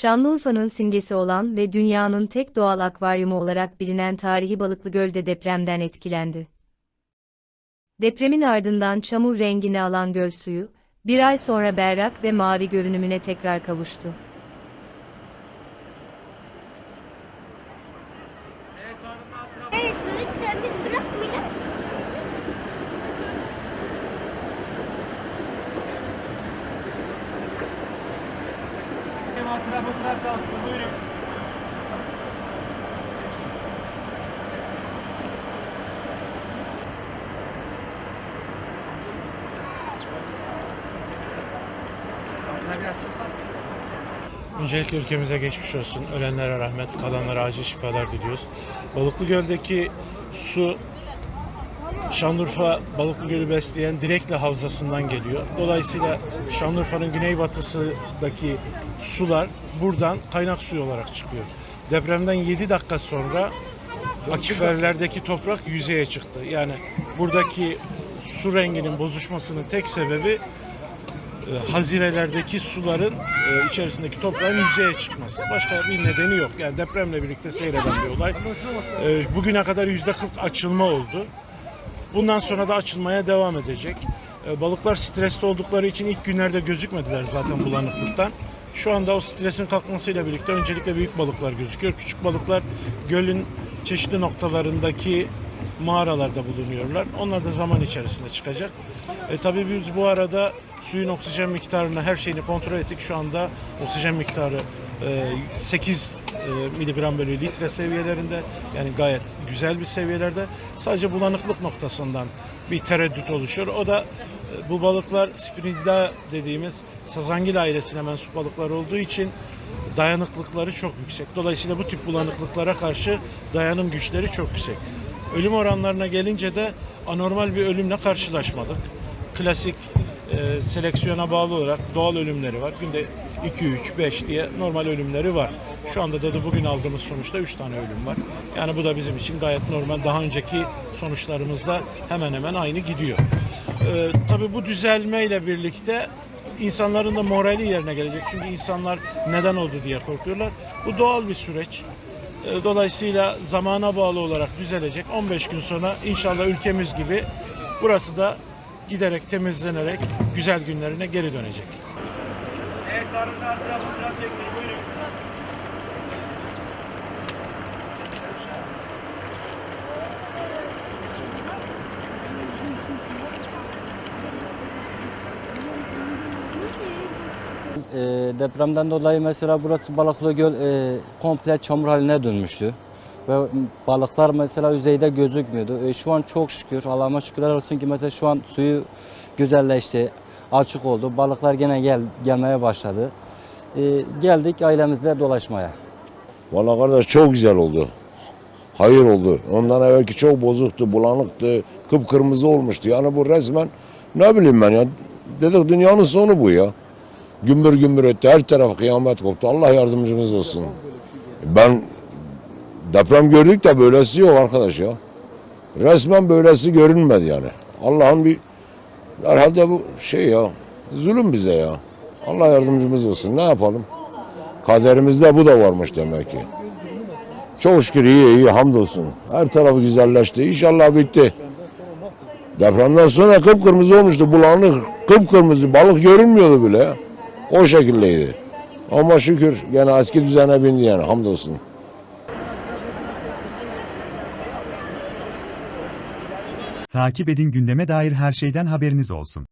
Şanlıurfa'nın simgesi olan ve dünyanın tek doğal akvaryumu olarak bilinen tarihi Balıklı Göl'de depremden etkilendi. Depremin ardından çamur rengini alan göl suyu, bir ay sonra berrak ve mavi görünümüne tekrar kavuştu. Evet, Hatıra fotoğraf kalsın buyurun. Öncelikle ülkemize geçmiş olsun. Ölenlere rahmet, kalanlara acil şifalar diliyoruz. Balıklı Göl'deki su Şanlıurfa Balıklı Gölü besleyen Direkle Havzası'ndan geliyor. Dolayısıyla Şanlıurfa'nın güneybatısındaki sular buradan kaynak suyu olarak çıkıyor. Depremden 7 dakika sonra akiferlerdeki toprak yüzeye çıktı. Yani buradaki su renginin bozuşmasının tek sebebi e, hazirelerdeki suların e, içerisindeki toprağın yüzeye çıkması. Başka bir nedeni yok. Yani depremle birlikte seyreden bir olay. E, bugüne kadar yüzde 40 açılma oldu. Bundan sonra da açılmaya devam edecek. E, balıklar stresli oldukları için ilk günlerde gözükmediler zaten bulanıklıktan. Şu anda o stresin kalkmasıyla birlikte öncelikle büyük balıklar gözüküyor. Küçük balıklar gölün çeşitli noktalarındaki mağaralarda bulunuyorlar. Onlar da zaman içerisinde çıkacak. E, tabii biz bu arada suyun oksijen miktarını her şeyini kontrol ettik. Şu anda oksijen miktarı e, 8 e, miligram bölü litre seviyelerinde. Yani gayet güzel bir seviyelerde. Sadece bulanıklık noktasından bir tereddüt oluşuyor. O da e, bu balıklar Spirida dediğimiz sazangil ailesine mensup balıklar olduğu için dayanıklıkları çok yüksek. Dolayısıyla bu tip bulanıklıklara karşı dayanım güçleri çok yüksek. Ölüm oranlarına gelince de anormal bir ölümle karşılaşmadık. Klasik e, seleksiyona bağlı olarak doğal ölümleri var. Günde 2, 3, 5 diye normal ölümleri var. Şu anda da, da bugün aldığımız sonuçta 3 tane ölüm var. Yani bu da bizim için gayet normal. Daha önceki sonuçlarımızda hemen hemen aynı gidiyor. E, tabii bu düzelmeyle birlikte insanların da morali yerine gelecek. Çünkü insanlar neden oldu diye korkuyorlar. Bu doğal bir süreç. E, Dolayısıyla zamana bağlı olarak düzelecek. 15 gün sonra inşallah ülkemiz gibi burası da giderek temizlenerek güzel günlerine geri dönecek. Evet. E, depremden dolayı mesela burası Balıklı Göl e, komple çamur haline dönmüştü. Ve balıklar mesela yüzeyde gözükmüyordu. E, şu an çok şükür, Allah'ıma şükürler olsun ki mesela şu an suyu güzelleşti, açık oldu. Balıklar gene gel, gelmeye başladı. E, geldik ailemizle dolaşmaya. Vallahi kardeş çok güzel oldu. Hayır oldu. Ondan evvelki çok bozuktu, bulanıktı, kıpkırmızı olmuştu. Yani bu resmen ne bileyim ben ya. Dedik dünyanın sonu bu ya. Gümbür gümbür etti. Her taraf kıyamet koptu. Allah yardımcımız olsun. Ben deprem gördük de böylesi yok arkadaş ya. Resmen böylesi görünmedi yani. Allah'ın bir herhalde bu şey ya zulüm bize ya. Allah yardımcımız olsun. Ne yapalım? Kaderimizde bu da varmış demek ki. Çok şükür iyi iyi hamdolsun. Her tarafı güzelleşti. İnşallah bitti. Depremden sonra kıpkırmızı olmuştu. Bulanık kıpkırmızı balık görünmüyordu bile. O şekildeydi. Ama şükür gene eski düzene bindi yani hamdolsun. Takip edin gündeme dair her şeyden haberiniz olsun.